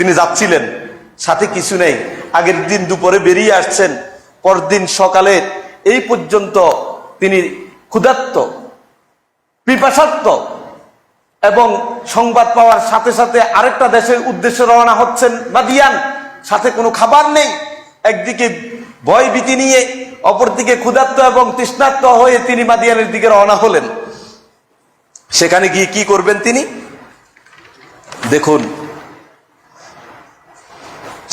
তিনি যাচ্ছিলেন। সাথে কিছু নেই। আগের দিন দুপুরে বেরিয়ে আসছেন। পরদিন সকালে এই পর্যন্ত তিনি ক্ষুধার্ত পিপাসাত্ম এবং সংবাদ পাওয়ার সাথে সাথে আরেকটা দেশের উদ্দেশ্যে রওনা হচ্ছেন মাদিয়ান। সাথে কোনো খাবার নেই। একদিকে ভয় ভীতি নিয়ে, অপরদিকে ক্ষুধার্ত এবং তৃষ্ণার্ত হয়ে তিনি মাদিয়ানের দিকে রওনা হলেন। সেখানে গিয়ে কি করবেন তিনি? দেখুন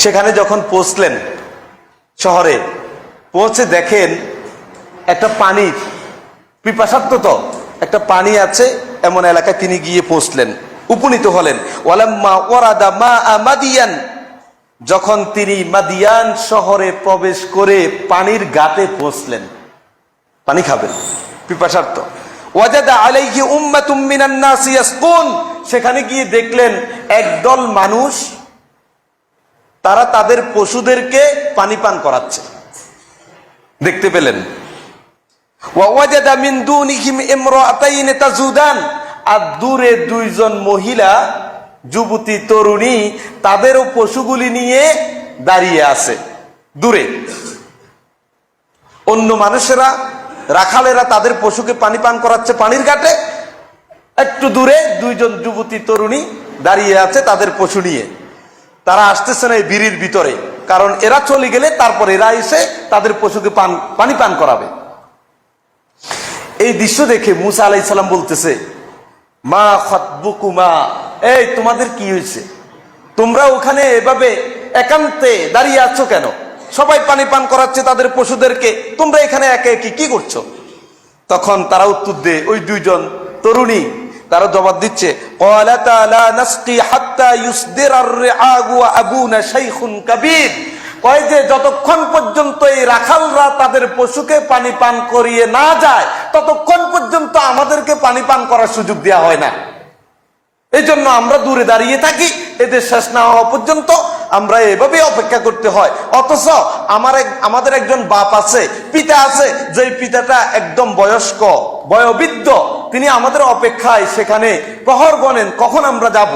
সেখানে যখন পৌঁছলেন শহরে, পৌঁছে দেখেন একটা পানি পিপাসার্থ তো একটা পানি আছে এমন এলাকায় তিনি গিয়ে পৌঁছলেন, উপনীত হলেন। ওয়ারাদা মা মাদিয়ান। যখন তিনি মাদিয়ান শহরে প্রবেশ করে পানির গাতে পৌঁছলেন, পানি খাবেন, পিপাসার্থ। ওয়াজাদা আলাইহি উম্মাতুম মিনান নাস সেখানে গিয়ে দেখলেন একদল মানুষ তারা তাদের পশুদেরকে পানি পান করাচ্ছে। দেখতে পেলেন। আর দূরে দুইজন মহিলা, যুবতী, তরুণী, তাদেরও পশুগুলি নিয়ে দাঁড়িয়ে আছে। দূরে। অন্য মানুষেরা, রাখালেরা তাদের পশুকে পানি পান করাচ্ছে পানির ঘাটে। একটু দূরে দুইজন যুবতী, তরুণী দাঁড়িয়ে আছে তাদের পশু নিয়ে। তারা আসতেছে না এই বিড়ির ভিতরে। কারণ এরা চলে গেলে তারপর এরা এসে তাদের পশুকে পান, পানি পান করাবে। এই দৃশ্য দেখে মুসা আলাই সালাম বলতেছে, মা খতবুকুমা। এই, তোমাদের কি হয়েছে? তোমরা ওখানে এভাবে একান্তে দাঁড়িয়ে আছো কেন? সবাই পানি পান করাচ্ছে তাদের পশুদেরকে। তোমরা এখানে একে একে কি করছ? তখন তারা উত্তর দেয়, ওই দুইজন তরুণী তারা জবাব দিচ্ছে "ক্বালাতা লা নাসকি হাত্তা ইউসদিরার রিআগু ওয়া আবুনা শাইখুন কাবীর। কয় যে, যতক্ষণ পর্যন্ত এই রাখালরা তাদের পশুকে পানি পান করিয়ে না যায়, ততক্ষণ পর্যন্ত আমাদেরকে পানি পান করার সুযোগ দেওয়া হয় না। এই জন্য আমরা দূরে দাঁড়িয়ে থাকি। এদের শেষ না হওয়া পর্যন্ত আমরা এভাবে অপেক্ষা করতে হয়। অথচ আমার আমাদের একজন বাপ আছে, পিতা আছে যে পিতাটা একদম বয়স্ক, বয়োবৃদ্ধ, তিনি আমাদের অপেক্ষায় সেখানে প্রহর গণেন কখন আমরা যাব?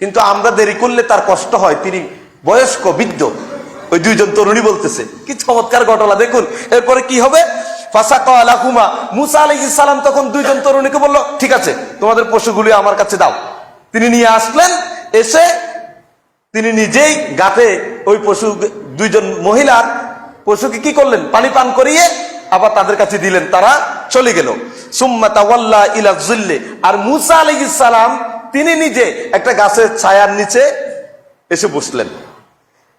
কিন্তু আমরা দেরি করলে তার কষ্ট হয়, তিনি বয়স্ক, বৃদ্ধ। ওই দুইজন তরুণী বলতেছে, কি চমৎকার ঘটনা, দেখুন, এরপরে কি হবে? মুসা তখন দুইজন তরুণীকে বলল, ঠিক আছে, তোমাদের পশুগুলি আমার কাছে দাও। তিনি নিয়ে আসলেন এসে তিনি নিজেই গাতে ওই পশু, দুইজন মহিলার পশুকে কি করলেন? পানি পান করিয়ে আবার তাদের কাছে দিলেন, তারা চলে গেল। আর মুসা আলাইহিস সালাম, তিনি নিজে একটা গাছের ছায়ার নিচে এসে বসলেন।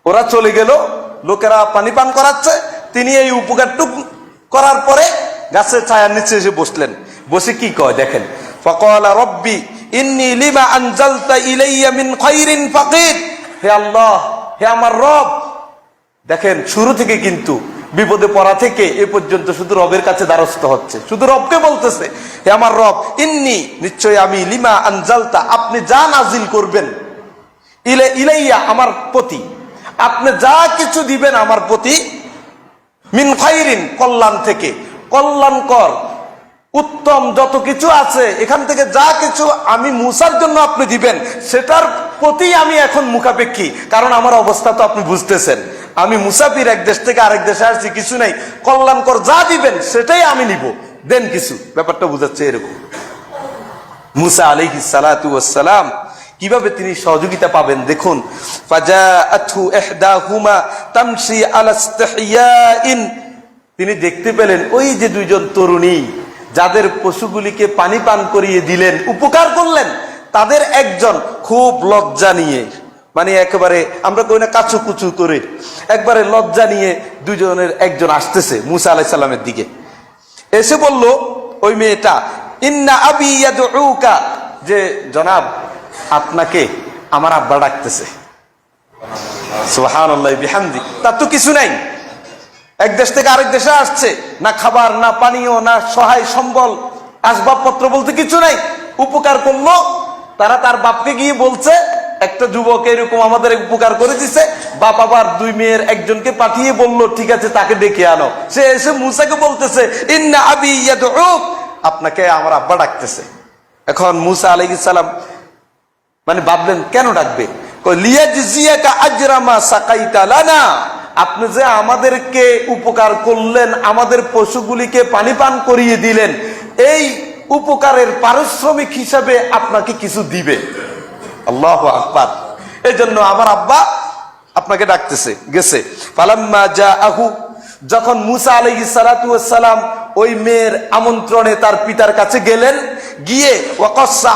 ওরা চলে গেল, লোকেরা পানি পান করাচ্ছে। তিনি এই উপকারটুক করার পরে গাছের ছায়ার নিচে এসে বসলেন। বসে কি কয় দেখেন? ফকলা রব্বি ইন্নি লিমা আনজালতা ইলাইয়া মিন খাইরিন হে আল্লাহ, হে আমার রব। দেখেন, শুরু থেকে কিন্তু বিপদে পড়া থেকে এ পর্যন্ত শুধু রবের কাছে দ্বারস্থ হচ্ছে। শুধু রবকে বলতেছে, হে আমার রব, ইন্নি নিশ্চয় আমি লিমা আনজালতা, আপনি যা নাজিল করবেন, ইলে, ইলাইয়া আমার প্রতি আপনি যা কিছু দিবেন আমার প্রতি মিন খাইরিন, কল্যাণ থেকে। কল্যাণকর উত্তম যত কিছু আছে, এখান থেকে যা কিছু আমি মুসার জন্য আপনি দিবেন, সেটার প্রতি আমি এখন মুখাপেক্ষী। কারণ আমার অবস্থা তো আপনি বুঝতেছেন। আমি মুসাফির এক দেশ থেকে আরেক দেশে আসছি, কিছু নাই। কল্যাণকর যা দিবেন, সেটাই আমি নিব। দেন কিছু। ব্যাপারটা বুঝাচ্ছে এরকম। মুসা আলাইহি সালাতু ওয়াসসালাম, কীভাবে তিনি সহযোগিতা পাবেন? দেখুন তিনি দেখতে পেলেন, ওই যে দুইজন তরুণী যাদের পশুগুলিকে পানি পান করিয়ে দিলেন, উপকার করলেন, তাদের একজন খুব লজ্জা নিয়ে মানে একেবারে আমরা কই না কাচু কুচু করে, একবারে লজ্জা নিয়ে দুজনের একজন আসতেছে মুসা আলাইহিস সালামের দিকে। এসে বলল, ওই মেয়েটা, ইন্না আবি যে, জনাব, আপনাকে আমার আব্বা ডাকতেছে। বিহামদি। তার তো কিছু নাই। এক দেশ থেকে আরেক দেশে আসছে। না খাবার না পানীয় না সহায় সম্বল আসবাবপত্র বলতে কিছু নাই। উপকার করল। তারা তার বাপকে গিয়ে বলছে একটা যুবক এরকম আমাদের উপকার করে দিছে। বাপ আবার দুই মেয়ের একজনকে পাঠিয়ে বলল ঠিক আছে তাকে ডেকে আনো। সে এসে মুসাকে বলতেছে ইন্না আবি আপনাকে আমার আব্বা ডাকতেছে। এখন মুসা আলাইহিস সালাম মানে ভাবলেন কেন ডাকবে? কয়, লিয়াজজিয়াকা আজরামা সাকাইতা লানা। আপনি যে আমাদেরকে উপকার করলেন, আমাদের পশুগুলিকে পানি পান করিয়ে দিলেন, এই উপকারের পারিশ্রমিক হিসাবে আপনাকে কিছু দিবে। আল্লাহ আকবার। এই জন্য আমার আব্বা আপনাকে ডাকতেছে, গেছে। পালাম্মা যা আহু যখন মুসা আলাই সালাম ওই মেয়ের আমন্ত্রণে তার পিতার কাছে গেলেন, গিয়ে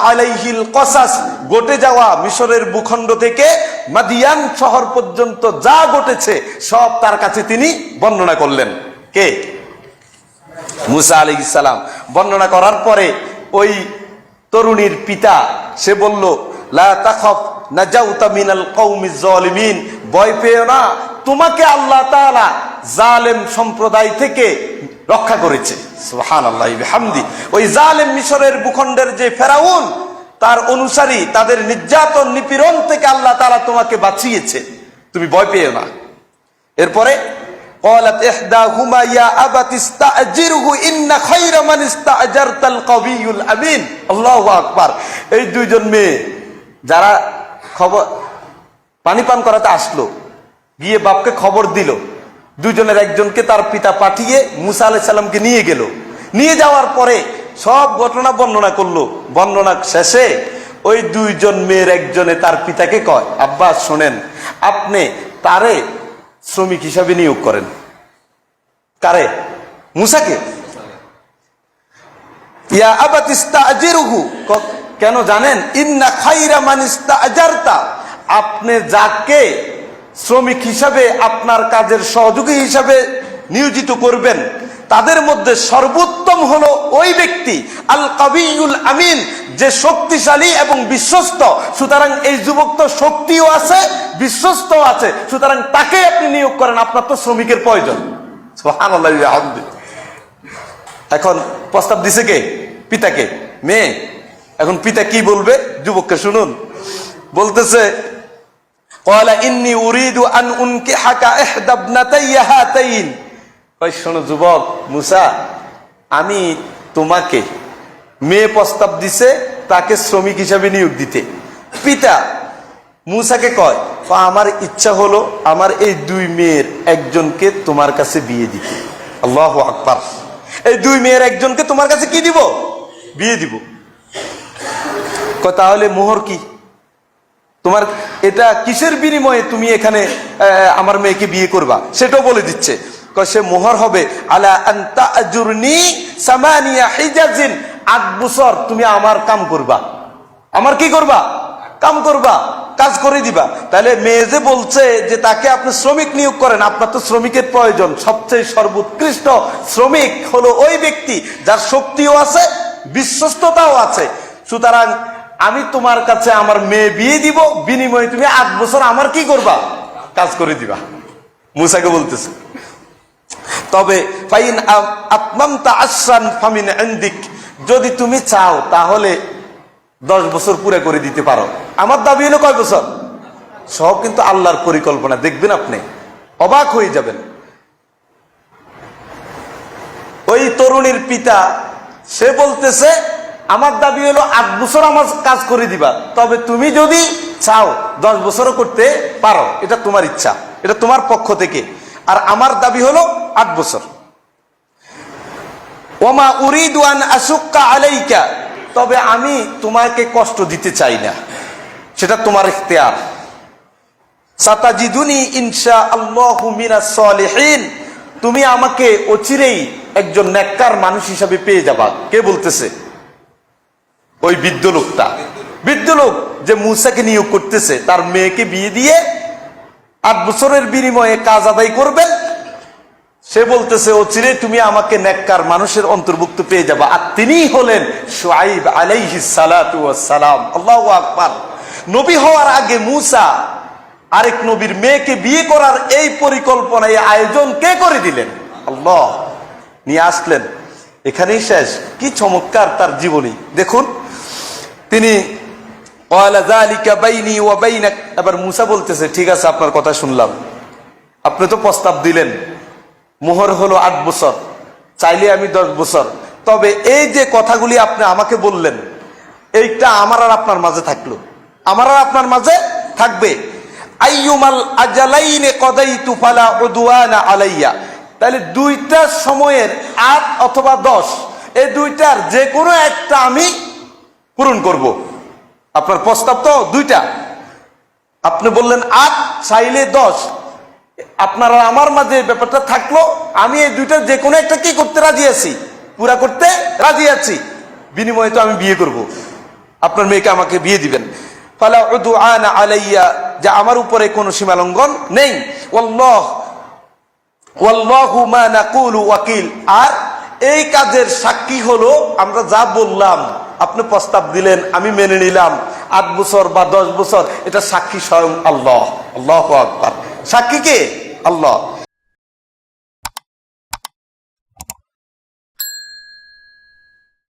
আলাইহিল কসাস, ঘটে যাওয়া মিশরের ভূখণ্ড থেকে মাদিয়ান শহর পর্যন্ত যা ঘটেছে, সব তার কাছে তিনি বর্ণনা করলেন। কে? মুসা আলী ইসালাম বর্ণনা করার পরে ওই তরুণীর পিতা, সে বলল, লা তাখফ নাজাউতা মিনাল কওমিজ জালিমিন ভয় পেও না তোমাকে আল্লাহ তালা জালেম সম্প্রদায় থেকে রক্ষা করেছে। হামদি ওই জালেম মিশরের ভূখণ্ডের যে ফেরাউন, তার অনুসারী, তাদের নির্যাতন নিপীড়ন থেকে আল্লাহ তালা তোমাকে বাঁচিয়েছে। তুমি ভয় পেও না। এরপরে এই দুইজন মেয়ে, যারা খবর পানি পান করাতে আসলো গিয়ে বাপকে খবর দিল। দুজনের একজনকে তার পিতা পাঠিয়ে মুসা আলাইহিস সালামকে নিয়ে গেল। নিয়ে যাওয়ার পরে সব ঘটনা বর্ণনা করল। বর্ণনা শেষে ওই দুইজন মেয়ের একজনে তার পিতাকে কয়, আব্বা, শোনেন, আপনি তারে শ্রমিক হিসাবে নিয়োগ করেন। কারে? মুসাকে? ইয়া কেন জানেন? ইন্না খাইরা মান ইস্তাজারতা। আপনি যাকে শ্রমিক হিসাবে আপনার কাজের সহযোগী হিসাবে নিয়োজিত করবেন। তাদের মধ্যে সর্বোত্তম হলো ওই ব্যক্তি, আল কাবিউল আমিন, যে শক্তিশালী এবং বিশ্বস্ত। সুতরাং এই যুবক তো শক্তিও আছে বিশ্বস্ত আছে। সুতরাং তাকে আপনি নিয়োগ করেন, আপনার তো শ্রমিকের প্রয়োজন। এখন প্রস্তাব দিছে কে? পিতাকে। মেয়ে। এখন পিতা কি বলবে? যুবককে শুনুন। বলতেছে কয়লা ইন্নি উরিদু আন উনকে হাকা এহদাবনাতাইয়াহাতাইন কয়, শোনো যুবক, মুসা, আমি তোমাকে মেয়ে প্রস্তাব দিছে, তাকে শ্রমিক হিসাবে নিয়োগ দিতে। পিতা, মুসাকে কয় আমার ইচ্ছা হলো আমার এই দুই মেয়ের একজনকে তোমার কাছে বিয়ে দিতে। আল্লাহ আকবার। এই দুই মেয়ের একজনকে তোমার কাছে কি দিব? বিয়ে দিব। তাহলে মোহর কি? তোমার এটা কিসের বিনিময়ে তুমি এখানে আমার মেয়েকে বিয়ে করবা? সেটাও বলে দিচ্ছে। সে মোহর হবে। আলা আট বছর তুমি আমার কাম করবা। আমার কি করবা? কাম করবা, কাজ করে দিবা। তাহলে মেয়ে যে বলছে যে তাকে আপনি শ্রমিক নিয়োগ করেন, আপনার তো শ্রমিকের প্রয়োজন। সবচেয়ে সর্বোৎকৃষ্ট শ্রমিক হলো ওই ব্যক্তি যার শক্তিও আছে, বিশ্বস্ততাও আছে। সুতরাং আমি তোমার কাছে আমার মেয়ে বিয়ে দিব, বিনিময়ে তুমি আট বছর আমার কি করবা? কাজ করে দিবা। মুসাকে বলতেছে। তবে ফাইন ফামিন এন্দিক যদি তুমি চাও তাহলে দশ বছর পুরে করে দিতে পারো। আমার দাবি হলো কয় বছর? সব কিন্তু আল্লাহর পরিকল্পনা, দেখবেন আপনি। অবাক হয়ে যাবেন। ওই তরুণীর পিতা, সে বলতেছে আমার দাবি হলো আট বছর আমার কাজ করে দিবা। তবে তুমি যদি চাও দশ বছরও করতে পারো, এটা তোমার ইচ্ছা, এটা তোমার পক্ষ থেকে। আর আমার দাবি হলো আট বছর। ওমা উরিদান আলাইকা, তবে আমি তোমাকে কষ্ট দিতে চাই না। সেটা তোমার ইখতিয়ার। সাতাজিদুনি ইনশা আল্লাহু মিনাস সলিহিন, তুমি আমাকে অচিরেই একজন নেককার মানুষ হিসাবে পেয়ে যাবা। কে বলতেছে? ওই বৃদ্ধ লোকটা। বৃদ্ধ লোক যে মুসাকে নিয়োগ করতেছে, তার মেয়েকে বিয়ে দিয়ে আট বছরের বিনিময়ে কাজ আদায় করবেন সে বলতেছে, ও চিরে তুমি আমাকে নেককার মানুষের অন্তর্ভুক্ত পেয়ে যাবা। আর তিনিই হলেন সোয়াইব আলাইহি সালাম আল্লাহ আকবার। নবী হওয়ার আগে মুসা আরেক নবীর মেয়েকে বিয়ে করার এই পরিকল্পনা এই আয়োজন কে করে দিলেন? আল্লাহ। নিয়ে আসলেন। এখানেই শেষ। কি চমৎকার তার জীবনী। দেখুন তিনি এবার মুসা বলতেছে, ঠিক আছে, আপনার কথা শুনলাম। আপনি তো প্রস্তাব দিলেন, মোহর হলো আট বছর, চাইলে আমি দশ বছর। তবে এই যে কথাগুলি আপনি আমাকে বললেন, এইটা আমার আর আপনার মাঝে থাকল। আমার আর আপনার মাঝে থাকবে। আইয়ুমাল আজালাইনে কদাইতু ফালা উদওয়ানা আলাইয়া। তাহলে দুইটা সময়ের আট অথবা দশ, এই দুইটার যে কোনো একটা আমি পূরণ করব। আপনার প্রস্তাব তো দুইটা। আপনি বললেন আট, চাইলে দশ। আপনারা আমার মাঝে ব্যাপারটা থাকল, আমি এই দুইটা যে কোনো একটা কি করতে রাজি আছি? পুরা করতে রাজি আছি। বিনিময়ে তো আমি বিয়ে করব। আপনার মেয়েকে আমাকে বিয়ে দিবেন। ফালা আনা আলাইয়া, যে আমার উপরে কোনো সীমালঙ্ঘন নেই। মা ওয়াকিল। আর এই কাজের সাক্ষী হলো, আমরা যা বললাম আপনি প্রস্তাব দিলেন, আমি মেনে নিলাম। আট বছর বা দশ বছর, এটা সাক্ষী স্বয়ং আল্লাহ। আল্লাহ আকবর। সাক্ষী কে? আল্লাহ।